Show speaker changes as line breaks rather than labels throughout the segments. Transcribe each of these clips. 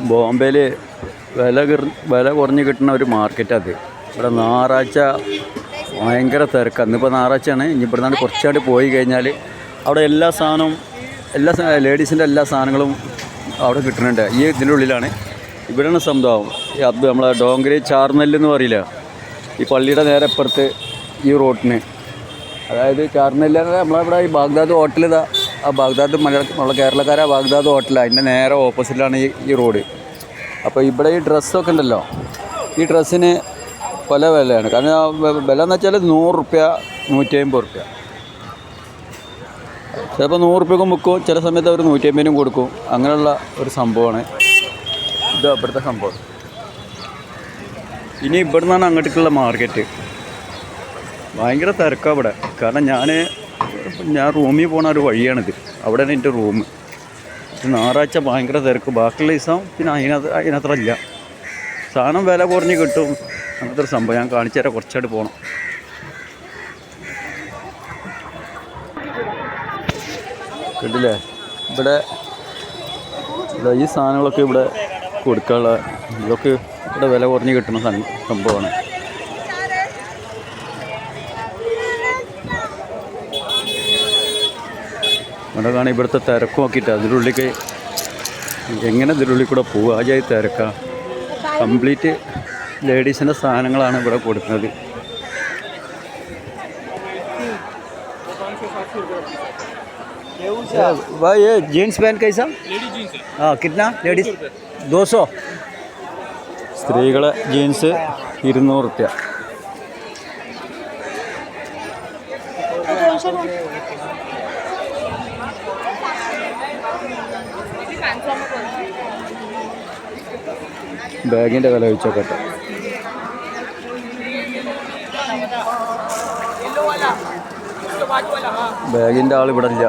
ബോംബെയിൽ വില വില കുറഞ്ഞ് കിട്ടുന്ന ഒരു മാർക്കറ്റ് അത്. ഇവിടെ ഞായറാഴ്ച ഭയങ്കര തിരക്കാണ് ഇന്നിപ്പോൾ ഞായറാഴ്ചയാണ്. ഇനി ഇവിടെ നിന്നാണ് പോയി കഴിഞ്ഞാൽ അവിടെ എല്ലാ സാധനവും എല്ലാ ലേഡീസിന്റെ എല്ലാ സാധനങ്ങളും അവിടെ കിട്ടുന്നുണ്ട്. ഈ ഇതിന്റെ ഉള്ളിലാണ്. ഇവിടെയാണ് സംഭവം. അത് നമ്മളെ ഡോങ്കരി ചാർനെല്ലെന്ന് പറയില്ല? ഈ പള്ളിയുടെ നേരെ അപ്പുറത്ത് ഈ റോട്ടിന്. അതായത് ചാർനെല്ലാതെ നമ്മളിവിടെ ഈ ബാഗ്ദാദ് ഹോട്ടൽ ഇതാ ആ ബാഗ്ദാദ് മലയാള നമ്മളെ കേരളക്കാരെ ബാഗ്ദാദ് ഹോട്ടലാണ് അതിന്റെ നേരെ ഓപ്പോസിറ്റിലാണ് ഈ ഈ റോഡ്. അപ്പോൾ ഇവിടെ ഈ ഡ്രസ്സൊക്കെ ഉണ്ടല്ലോ. ഈ ഡ്രസ്സിന് പല വിലയാണ്. കാരണം വില എന്ന് വെച്ചാൽ നൂറ് റുപ്യ നൂറ്റി അമ്പത് റുപ്യ. ചിലപ്പോൾ നൂറ് റുപ്യക്കും വിൽക്കും. ചില സമയത്ത് അവർ നൂറ്റി അമ്പതിനും കൊടുക്കും. അങ്ങനെയുള്ള ഒരു സംഭവമാണ്. ഇത് അവിടുത്തെ സംഭവം. ഇനി ഇവിടെ നിന്നാണ് അങ്ങോട്ടേക്കുള്ള മാർക്കറ്റ് ഭയങ്കര തിരക്കാണ് ഇവിടെ. കാരണം ഞാൻ ഞാൻ റൂമിൽ പോണ ഒരു വഴിയാണിത്. അവിടെയാണ് എന്റെ റൂം. ഞായറാഴ്ച ഭയങ്കര തിരക്ക്. ബാക്കിയുള്ള ദിവസം പിന്നെ അതിനകത്ത് അതിനത്ര ഇല്ല സാധനം വില കുറഞ്ഞ് കിട്ടും. അങ്ങനത്തെ ഒരു സംഭവം. ഞാൻ കാണിച്ചു തരാം. കുറച്ചായിട്ട് പോകണം കിട്ടില്ലേ? ഇവിടെ ഈ സാധനങ്ങളൊക്കെ ഇവിടെ കൊടുക്കാനുള്ള ഇതൊക്കെ ഇവിടെ വില കുറഞ്ഞ് കിട്ടുന്ന സംഭവമാണ്. ഇവിടെ കാണാൻ ഇവിടുത്തെ തിരക്ക് നോക്കിയിട്ട് അതിൻ്റെ ഉള്ളിലേക്ക് എങ്ങനെ ഇതിൻ്റെ ഉള്ളിൽ കൂടെ പോകുക ആജായി തിരക്കാ കംപ്ലീറ്റ് ലേഡീസിൻ്റെ സാധനങ്ങളാണ് ഇവിടെ കൊടുക്കുന്നത് भाई ये जीन्स पैंट कैसा हाँ कितना लेडीज दो सौ സ്ത്രീകളെ ജീൻസ് ഇരുന്നൂറ് റുപ്യ ബാഗിന്റെ വില ചോദിച്ചോക്കട്ടെ. ബാഗിന്റെ ആൾ ഇവിടെ ഇല്ല.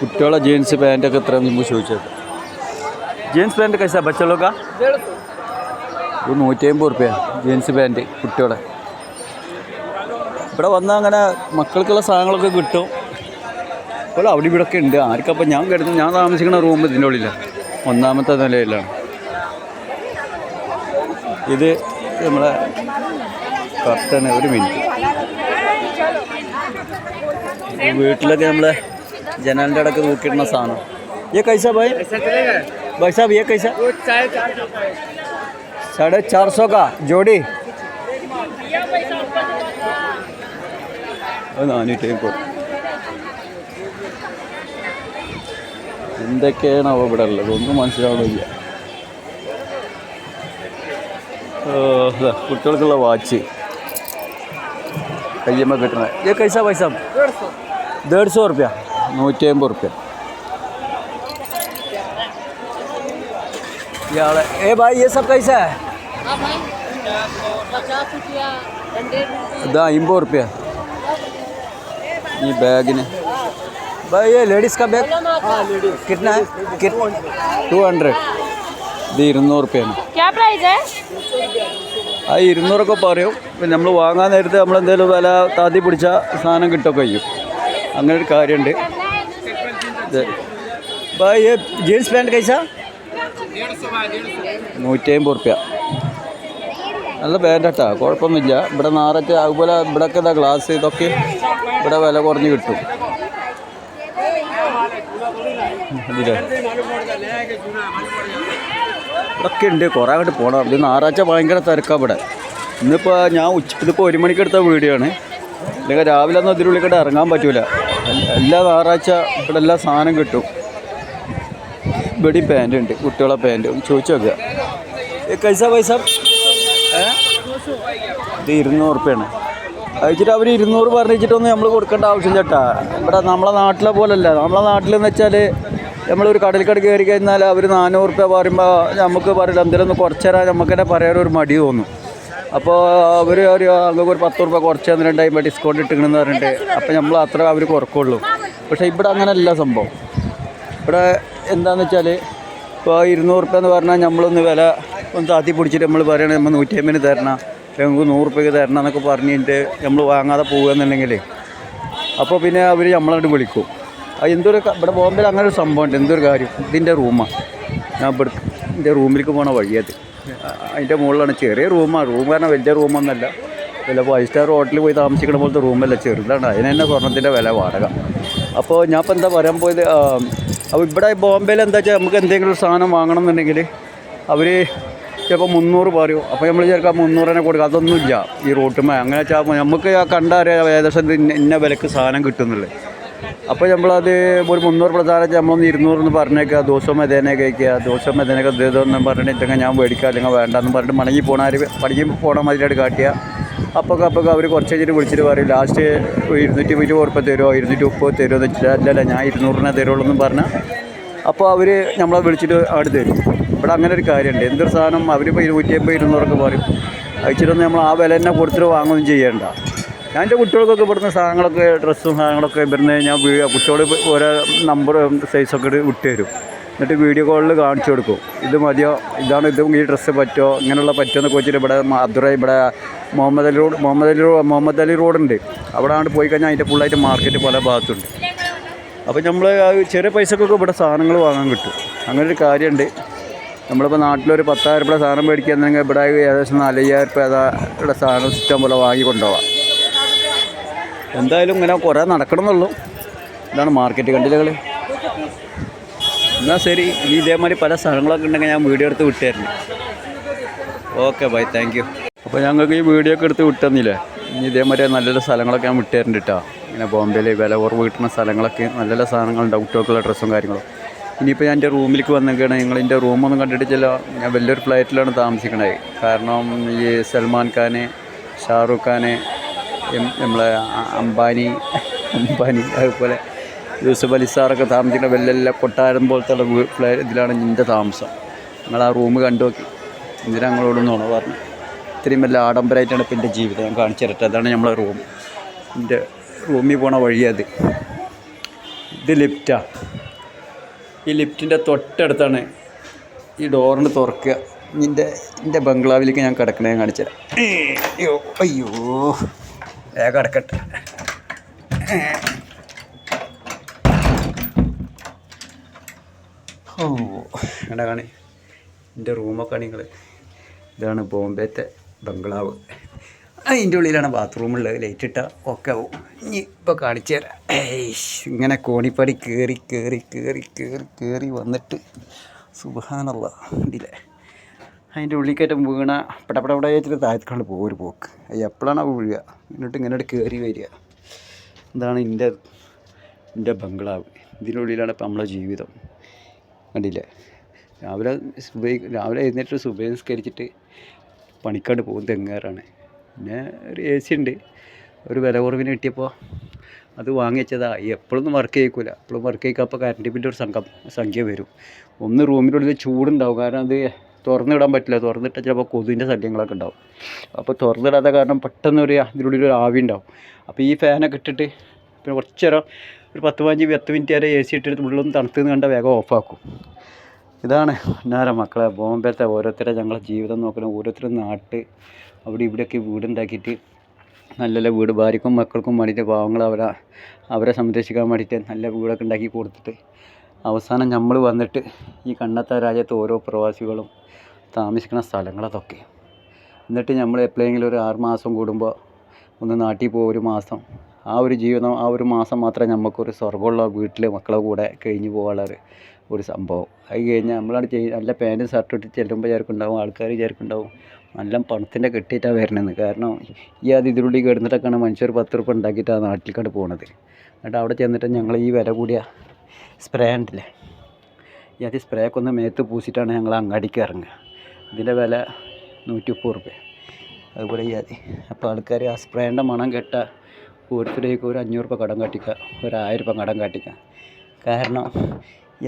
കുട്ടികളെ ജീൻസ് പാന്റൊക്കെ എത്ര മുമ്പ് ചോദിച്ചത് ജീൻസ് പാന്റ് കഴിച്ചാൽ ബച്ചലോക്ക ഒരു നൂറ്റി അമ്പത് റുപ്യ ജീൻസ് പാന്റ് കുട്ടികളെ. ഇവിടെ വന്നാൽ അങ്ങനെ മക്കൾക്കുള്ള സാധനങ്ങളൊക്കെ കിട്ടും. ഇപ്പോൾ അവിടെ ഇവിടെ ഒക്കെ ഉണ്ട് ആർക്കപ്പോൾ ഞാൻ കിടന്നു ഞാൻ താമസിക്കുന്ന റൂം ഇതിൻ്റെ ഉള്ളിലാണ് ഒന്നാമത്തെ നിലയിലാണ് ഇത് നമ്മളെ കർട്ടന് ഒരു മിനിറ്റ് വീട്ടിലൊക്കെ നമ്മളെ ജനലിൻ്റെ ഇടയ്ക്ക് നോക്കിയിടുന്ന സാധനം ये कैसा भाई भाई साहब ये कैसा साढ़े चार सौ का जोड़ी അത് നാനൂറ്റി എന്തൊക്കെയാണ് അവ ഇവിടെ ഉള്ളത് ഒന്നും മനസ്സിലാവുന്നില്ല ഓ, ദാ കുട്ടികൾക്കുള്ള വാച്ച് കയ്യമ്മ കിട്ടണേ ये कैसा भाई साहब डेढ़ सौ रुपया നൂറ്റി അമ്പത് റുപ്യ ഇയാളെ ഏ ഭായ് ये सब कैसा है
हाँ भाई पचास रुपया हंड्रेड
ഇതാ അമ്പത് റുപ്യ ഈ ബാഗിന് भाई ये लेडीज़ का बैग कितना है ടു ഹൺഡ്രഡ് ഇത് ഇരുന്നൂറ് റുപ്യാണ്
क्या प्राइस है
ആ ഇരുന്നൂറൊക്കെ പറയും പിന്നെ നമ്മൾ വാങ്ങാൻ നേരത്തെ നമ്മൾ എന്തെങ്കിലും വില താത്തി പിടിച്ച സാധനം കിട്ടുകയൊക്കെ ചെയ്യും അങ്ങനെ ഒരു കാര്യമുണ്ട് ഇത് ഭായ് ये ജീൻസ് പാൻറ്റ് കഴിച്ചാ നൂറ്റി അമ്പത് റുപ്യ നല്ല പാൻറ്റാ കുഴപ്പമൊന്നുമില്ല ഇവിടെ നാറൊക്കെ അതുപോലെ ഇവിടെയൊക്കെ ഇതാ ഗ്ലാസ് ഇതൊക്കെ ഇവിടെ വില കുറഞ്ഞ് കിട്ടും ഇതില്ലേ ഇതൊക്കെ ഉണ്ട്. കുറേ അങ്ങോട്ട് പോകണം ഇത് ഞായറാഴ്ച ഭയങ്കര തിരക്കാണ് ഇവിടെ. ഇന്നിപ്പോൾ ഞാൻ ഉച്ച ഇതിപ്പോൾ ഒരു മണിക്ക് എടുത്ത വീഡിയോ ആണ്. അല്ലെങ്കിൽ രാവിലെ ഒന്നും ഇതിനുള്ളിൽ കൂടെ ഇറങ്ങാൻ പറ്റൂല. എല്ലാ ഞായറാഴ്ച ഇവിടെ എല്ലാ സാധനം കിട്ടും. ഇവിടെ പാന്റ് ഉണ്ട്. കുട്ടികളെ പാന്റ് ചോദിച്ചു നോക്കുക കൈസ പൈസ? ഇത് ഇരുന്നൂറ് റുപ്യാണ്. അയച്ചിട്ട് അവർ ഇരുന്നൂറ് പറഞ്ഞിട്ടൊന്നും നമ്മൾ കൊടുക്കേണ്ട ആവശ്യം ചേട്ടാ ഇവിടെ നമ്മളെ നാട്ടിലെ പോലല്ല. നമ്മളെ നാട്ടിലെന്ന് വെച്ചാൽ നമ്മളൊരു കടൽക്കട കയറി കഴിഞ്ഞാൽ അവർ നാനൂറ് റുപ്യ പറയുമ്പോൾ നമുക്ക് പറയില്ല എന്തെങ്കിലും ഒന്ന് കുറച്ച് തരാൻ നമുക്ക് തന്നെ. പറയാൻ ഒരു മടി തോന്നും അപ്പോൾ അവർ ഒരു അങ്ങ് ഒരു പത്ത് റുപ്യ കുറച്ച് തന്നിട്ടുണ്ടായി ഡിസ്കൗണ്ട് ഇട്ടിക്കണമെന്ന് പറഞ്ഞിട്ട്? അപ്പോൾ നമ്മൾ അത്ര അവർ കുറക്കുള്ളൂ. പക്ഷേ ഇവിടെ അങ്ങനെയല്ല സംഭവം. ഇവിടെ എന്താണെന്ന് വെച്ചാൽ ഇപ്പോൾ ഇരുന്നൂറ് റുപ്യ എന്ന് പറഞ്ഞാൽ നമ്മളൊന്ന് വില ഒന്ന് താത്തി പിടിച്ചിട്ട് നമ്മൾ പറയണേ നമ്മൾ നൂറ്റി അമ്പതിന് തരണം ഞങ്ങൾക്ക് നൂറ് റുപ്യക്ക് തരണം എന്നൊക്കെ പറഞ്ഞിട്ട് നമ്മൾ വാങ്ങാതെ പോകുക എന്നുണ്ടെങ്കിൽ അപ്പോൾ പിന്നെ അവർ നമ്മളങ്ങോട്ട് വിളിക്കും. എന്തൊരു ഇവിടെ ബോംബെയിൽ അങ്ങനെ ഒരു സംഭവമുണ്ട് എന്തൊരു കാര്യം? ഇതിന്റെ റൂമാണ് ഞാൻ ഇവിടെ എന്റെ റൂമിലേക്ക് പോണ വഴിയത്. അതിന്റെ മുകളിലാണ് ചെറിയ റൂമാണ് റൂം കാരണം വലിയ റൂമൊന്നുമല്ല വില ഫൈവ് സ്റ്റാർ ഹോട്ടലിൽ പോയി താമസിക്കുന്ന പോലത്തെ റൂമല്ല ചെറുതാണ്. അതിന് തന്നെ സ്വർണത്തിന്റെ വില വാടക. അപ്പോൾ ഞാൻ ഇപ്പോൾ എന്താ പറയാൻ പോയത്? അപ്പോൾ ഇവിടെ ബോംബെയിൽ എന്താ വെച്ചാൽ നമുക്ക് എന്തെങ്കിലും ഒരു സാധനം വാങ്ങണം എന്നുണ്ടെങ്കിൽ അവർ ചിലപ്പോൾ മുന്നൂറ് പറയും. അപ്പോൾ നമ്മൾ ചിലപ്പോൾ മുന്നൂറിനെ കൊടുക്കുക അതൊന്നുമില്ല. ഈ റൂട്ടുമായി അങ്ങനെ വെച്ചാൽ നമുക്ക് ആ കണ്ടറിയാം ഏകദേശം ഇന്ന- വിലക്ക് സാധനം കിട്ടുന്നുള്ളത് അപ്പോൾ നമ്മളത് ഒരു മുന്നൂറ് പ്രധാനം നമ്മളൊന്ന് ഇരുന്നൂറെന്ന് പറഞ്ഞേക്കുക ദിവസം മെതേനെ കഴിക്കുക ദിവസം മെതേനൊക്കെ പറഞ്ഞിട്ട് പറഞ്ഞിട്ടുണ്ടെങ്കിൽ ഞാൻ മേടിക്കുക അല്ലെങ്കിൽ വേണ്ടെന്ന് പറഞ്ഞിട്ട് മടങ്ങി പോണാർ പടങ്ങി പോണ മതിലായിട്ട് കാട്ടിയ. അപ്പോൾ അപ്പോൾ അവർ കുറച്ച് കഴിഞ്ഞിട്ട് വിളിച്ചിട്ട് പറയും ലാസ്റ്റ് ഇരുന്നൂറ്റി ഇരുപത് ഉറപ്പ് തരുമോ ഇരുന്നൂറ്റി മുപ്പത് തരുമോ എന്ന് വെച്ചാൽ അല്ലല്ല ഞാൻ ഇരുന്നൂറിനെ തരുള്ളൂ എന്ന് പറഞ്ഞാൽ അപ്പോൾ അവർ നമ്മളെ വിളിച്ചിട്ട് അവിടെ തരും. ഇവിടെ അങ്ങനെ ഒരു കാര്യമുണ്ട്. എന്തൊരു സാധനം അവരിപ്പോൾ ഇരുന്നൂറ്റി അമ്പത് ഇരുന്നൂറൊക്കെ പറയും. അയച്ചിട്ടൊന്നും നമ്മൾ ആ വില തന്നെ കൊടുത്തിട്ട് വാങ്ങുകയൊന്നും ചെയ്യേണ്ട. ഞാൻ എന്റെ കുട്ടികൾക്കൊക്കെ ഇവിടുന്ന് സാധനങ്ങളൊക്കെ ഡ്രസ്സും സാധനങ്ങളൊക്കെ ഇവിടുന്ന് ഞാൻ കുട്ടിയോട് ഓരോ നമ്പർ സൈസൊക്കെ ഇട്ട് തരും. എന്നിട്ട് വീഡിയോ കോളിൽ കാണിച്ചു കൊടുക്കും. ഇത് മതിയോ? ഇതാണ് ഇത് ഈ ഡ്രസ്സ് പറ്റുമോ ഇങ്ങനെയുള്ള പറ്റുമോ എന്നൊക്കെ വെച്ചിട്ട് ഇവിടെ മധുര ഇവിടെ മുഹമ്മദ് അലി റോഡ് മുഹമ്മദ് അലി റോഡ് മുഹമ്മദ് അലി റോഡുണ്ട് അവിടെ ആണ് പോയി കഴിഞ്ഞാൽ അതിന്റെ ഫുള്ളായിട്ട് മാർക്കറ്റ് പല ഭാഗത്തുണ്ട്. അപ്പോൾ നമ്മൾ ചെറിയ പൈസക്കൊക്കെ ഇവിടെ സാധനങ്ങൾ വാങ്ങാൻ കിട്ടും. അങ്ങനെ ഒരു കാര്യമുണ്ട് നമ്മളിപ്പോൾ നാട്ടിലൊരു പത്തായിരം രൂപ സാധനം മേടിക്കുകയാണെങ്കിൽ ഇവിടെ ഏകദേശം നാലയ്യായിരം രൂപ ഇവിടെ സാധനം ഇഷ്ടം പോലെ വാങ്ങി കൊണ്ടുപോകാം എന്തായാലും ഇങ്ങനെ കുറേ നടക്കണമെന്നുള്ളൂ. ഇതാണ് മാർക്കറ്റ് കണ്ടില്ലകൾ എന്നാൽ ശരി ഇനി ഇതേമാതിരി പല സ്ഥലങ്ങളൊക്കെ ഉണ്ടെങ്കിൽ ഞാൻ വീഡിയോ എടുത്ത് വിട്ടായിരുന്നു ഓക്കെ ബൈ താങ്ക് യു അപ്പോൾ ഞങ്ങൾക്ക് ഈ വീഡിയോ ഒക്കെ എടുത്ത് വിട്ടുതന്നില്ലേ? ഇനി ഇതേമാതിരി നല്ല നല്ല സ്ഥലങ്ങളൊക്കെ ഞാൻ വിട്ടുതരുന്നുണ്ട് കേട്ടോ. ഇങ്ങനെ ബോംബെയിൽ വില കുറവ് കിട്ടുന്ന സ്ഥലങ്ങളൊക്കെ നല്ല നല്ല സാധനങ്ങളുണ്ടാവും കുട്ടികൾക്കുള്ള ഡ്രസ്സും കാര്യങ്ങളും. ഇനിയിപ്പോൾ ഞാൻ എന്റെ റൂമിലേക്ക് വന്നിരിക്കുകയാണ്. നിങ്ങൾ എന്റെ റൂമൊന്നും കണ്ടിട്ടില്ല ഞാൻ വലിയൊരു ഫ്ലൈറ്റിലാണ് താമസിക്കണേ കാരണം ഈ സൽമാൻ ഖാൻ ഷാറൂഖ് എം- നമ്മളെ അംബാനി അംബാനി അതുപോലെ യൂസഫ് അലി സാറൊക്കെ താമസിക്കുന്ന വെല്ലെല്ലാം കൊട്ടാരം പോലത്തെ ഇതിലാണ് നിന്റെ താമസം. നിങ്ങൾ ആ റൂം കണ്ടു നോക്കി. എന്തിനാ ഞങ്ങളോടൊന്നാണോ പറഞ്ഞു? ഇത്രയും വലിയ ആഡംബരമായിട്ടാണ് ഇപ്പം എന്റെ ജീവിതം. ഞാൻ കാണിച്ചു തരട്ടെ. അതാണ് നമ്മളെ റൂം എന്റെ റൂമിൽ പോണ വഴി അത്. ഇത് ലിഫ്റ്റാണ് ഈ ലിഫ്റ്റിന്റെ തൊട്ടടുത്താണ് ഈ ഡോറിന് തുറക്കുക. നിന്റെ എന്റെ ബംഗ്ലാവിലേക്ക് ഞാൻ കിടക്കണേ കാണിച്ചു തരാം. അയ്യോ അയ്യോ. വേഗം അടക്കട്ടെ. ഓ എടാ കാണി. എന്റെ റൂമൊക്കെ നിങ്ങൾ ഇതാണ് ബോംബേത്തെ ബംഗ്ലാവ്. അതിന്റെ ഉള്ളിലാണ് ബാത്റൂമുള്ളത് ലൈറ്റ് ഇട്ട ഒക്കെ ആവും. ഇനി ഇപ്പോൾ കാണിച്ചു തരാം. ഇങ്ങനെ കോണിപ്പടി കയറി കയറി കയറി കയറി കയറി വന്നിട്ട്. സുബാനുള്ള ഇതില്ലേ അതിന്റെ ഉള്ളിക്കേറ്റം വീണ പടപടപട വെച്ചിട്ട് താഴത്തേക്കാണ് പോകും ഒരു പോക്ക്. അത് എപ്പോഴാണ് വീഴുക. എന്നിട്ട് ഇങ്ങനെ കയറി വരിക. ഇതാണ് എന്റെ എന്റെ ബംഗ്ലാവ്. ഇതിനുള്ളിലാണ് ഇപ്പം നമ്മളെ ജീവിതം. കണ്ടില്ലേ? രാവിലെ സുബൈ രാവിലെ എഴുന്നേറ്റ് സുബൈ നിസ്കരിച്ചിട്ട് പണിക്കാണ്ട് പോകും തെങ്ങാറാണ്. പിന്നെ ഒരു എ സി ഉണ്ട്. ഒരു വില കുറവിന് കിട്ടിയപ്പോൾ അത് വാങ്ങി വെച്ചതാ. എപ്പോഴൊന്നും വർക്ക് ചെയ്യിക്കില്ല എപ്പോഴും വർക്ക് ചെയ്യിക്കുക അപ്പോൾ കറണ്ട് ബില്ലൊരു ഒരു സംഘം സംഖ്യ വരും. ഒന്ന് റൂമിനുള്ളിൽ ചൂടുണ്ടാവും. കാരണം അത് തുറന്നിടാൻ പറ്റില്ല. തുറന്നിട്ടാൽ ചിലപ്പോൾ കൊതുവിന്റെ ശല്യങ്ങളൊക്കെ ഉണ്ടാവും. അപ്പോൾ തുറന്നിടാത്ത കാരണം പെട്ടെന്ന് ഒരു അതിനുള്ളിൽ ഒരു ആവി ഉണ്ടാവും. അപ്പോൾ ഈ ഫാനൊക്കെ ഇട്ടിട്ട് പിന്നെ കുറച്ച് നേരം ഒരു പത്ത് പതിനഞ്ച് പത്ത് മിനിറ്റ് വരെ എ സി ഇട്ടിട്ട് ഉള്ളൊന്ന് തണുത്തെന്ന് കണ്ട വേഗം ഓഫാക്കും ഇതാണ് അന്നേരം മക്കളെ ബോംബെത്തെ ഓരോരുത്തരെ ഞങ്ങളെ ജീവിതം നോക്കണം ഓരോരുത്തരും നാട്ട് അവിടെ ഇവിടെയൊക്കെ വീടുണ്ടാക്കിയിട്ട് നല്ല നല്ല വീട് ഭാര്യക്കും മക്കൾക്കും വേണ്ടിയിട്ട് പാവങ്ങൾ അവരെ അവരെ സംരക്ഷിക്കാൻ വേണ്ടിയിട്ട് നല്ല വീടൊക്കെ ഉണ്ടാക്കി കൊടുത്തിട്ട് അവസാനം നമ്മൾ വന്നിട്ട് ഈ കണ്ണത്ത രാജ്യത്ത് ഓരോ പ്രവാസികളും താമസിക്കുന്ന സ്ഥലങ്ങൾ അതൊക്കെ എന്നിട്ട് നമ്മൾ എപ്പോഴെങ്കിലും ഒരു ആറ് മാസം കൂടുമ്പോൾ ഒന്ന് നാട്ടിൽ പോകും ഒരു മാസം. ആ ഒരു ജീവിതം ആ ഒരു മാസം മാത്രമേ നമുക്കൊരു സ്വർഗമുള്ള വീട്ടിൽ മക്കളെ കൂടെ കഴിഞ്ഞ് പോകാനുള്ള ഒരു- സംഭവം. അത് കഴിഞ്ഞാൽ നമ്മളാണ് ചെയ് നല്ല പാന്റും ഷർട്ടും ഇട്ട് ചെല്ലുമ്പോൾ ചേർക്കുണ്ടാവും ആൾക്കാർ ചേർക്കുണ്ടാവും നല്ല പണത്തിന്റെ കെട്ടിയിട്ടാണ് വരണത് കാരണം ഈ അത് ഇതിനുള്ളിൽ കിടന്നിട്ടൊക്കെയാണ് മനുഷ്യർ പത്ത് റുപ്യ ഉണ്ടാക്കിയിട്ടാണ് നാട്ടിലേക്കാണ് പോണത്. എന്നിട്ട് അവിടെ ചെന്നിട്ട് ഞങ്ങൾ ഈ വില കൂടിയ സ്പ്രേ ഉണ്ടല്ലേ ഈ അത് സ്പ്രേ ഒക്കെ ഒന്ന് മേത്ത് പൂസിയിട്ടാണ് ഞങ്ങൾ അങ്ങാടിക്ക് ഇറങ്ങുക. ഇതിന്റെ വില നൂറ്റി മുപ്പത് റുപ്യ അതുപോലെ അതി അപ്പോൾ ആൾക്കാർ ആ സ്പ്രേന്റെ മണം കെട്ട ഓരോരുത്തരേക്ക് ഒരു അഞ്ഞൂറ് രൂപ കടം കാട്ടിക്കുക ഒരു ആയിരം രൂപ കടം കാട്ടിക്കുക കാരണം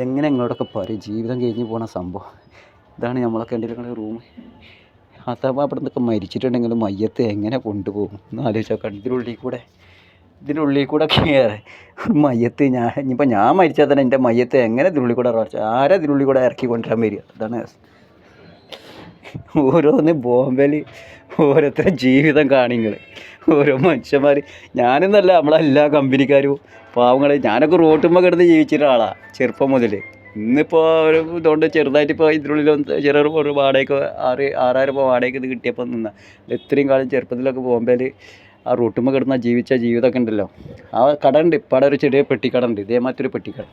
എങ്ങനെ നിങ്ങളോടൊക്കെ പറയും ജീവിതം കഴിഞ്ഞ് പോണ സംഭവം. ഇതാണ് നമ്മളൊക്കെ എന്റെ റൂം അഥവാ അവിടെ നിന്നൊക്കെ മരിച്ചിട്ടുണ്ടെങ്കിലും മയ്യത്ത് എങ്ങനെ കൊണ്ടുപോകും? എന്ന് ആലോചിച്ചാൽ ഇതിനുള്ളിൽ കൂടെ ഇതിനുള്ളിൽ കൂടെ കയറി മയ്യത്ത് ഞാൻ ഇനിയിപ്പോൾ ഞാൻ മരിച്ചാൽ തന്നെ എന്റെ മയ്യത്ത് എങ്ങനെ ഇതിനുള്ളിൽ കൂടെ ആരാ ഇതിനുള്ളിൽ കൂടെ ഇറക്കി കൊണ്ടുവരാൻ വരിക? അതാണ് ഓരോന്ന് ബോംബെയിൽ ഓരോരുത്തരുടെ ജീവിതം കാണിങ്ങൾ ഓരോ മനുഷ്യന്മാർ ഞാനെന്നല്ല നമ്മളെല്ലാ കമ്പനിക്കാരും. പാവങ്ങൾ ഞാനൊക്കെ റോട്ടുമ്പോൾ കിടന്ന് ജീവിച്ചിരുന്ന ആളാണ് ചെറുപ്പം മുതൽ ഇന്നിപ്പോൾ ഒരു ഇതുകൊണ്ട് ചെറുതായിട്ട് ഇപ്പോൾ ഇതിനുള്ളിൽ ചെറിയ ഒരു വാടകയ്ക്ക് ആറ് ആറായിരം രൂപ വാടകയ്ക്ക് ഇത് കിട്ടിയപ്പോൾ നിന്ന. ഇത്രയും കാലം ചെറുപ്പത്തിലൊക്കെ ബോംബെയിൽ ആ റൂട്ടുമ്പോൾ കിടന്ന ജീവിച്ച ജീവിതമൊക്കെ ഉണ്ടല്ലോ. ആ കട ഉണ്ട്. ഇപ്പം ഒരു ചെറിയ പെട്ടിക്കട ഉണ്ട്. ഒരു പെട്ടിക്കട.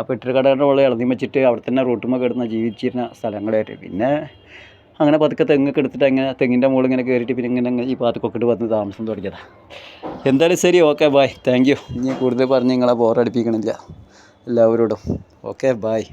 ആ പെട്ടിക്കടയുടെ വെള്ളം ഇളന്നി വെച്ചിട്ട് അവിടെ തന്നെ റൂട്ടുമ്പോൾ കിടന്ന് ജീവിച്ചിരുന്ന സ്ഥലങ്ങളായിട്ട്. പിന്നെ അങ്ങനെ പതുക്കെ തെങ്ങൊക്കെ എടുത്തിട്ട് അങ്ങനെ തെങ്ങിന്റെ മുകളിൽ ഇങ്ങനെ കയറിയിട്ട് പിന്നെ ഇങ്ങനെ ഈ ഭാഗത്തൊക്കെ ഇട്ട് വന്ന് താമസം തുടങ്ങിയതാണ് എന്തായാലും ശരി ഓക്കെ ബായ് താങ്ക് യു ഇനി കൂടുതൽ പറഞ്ഞ് നിങ്ങളെ ബോറടിപ്പിക്കണില്ല എല്ലാവരോടും. Okay bye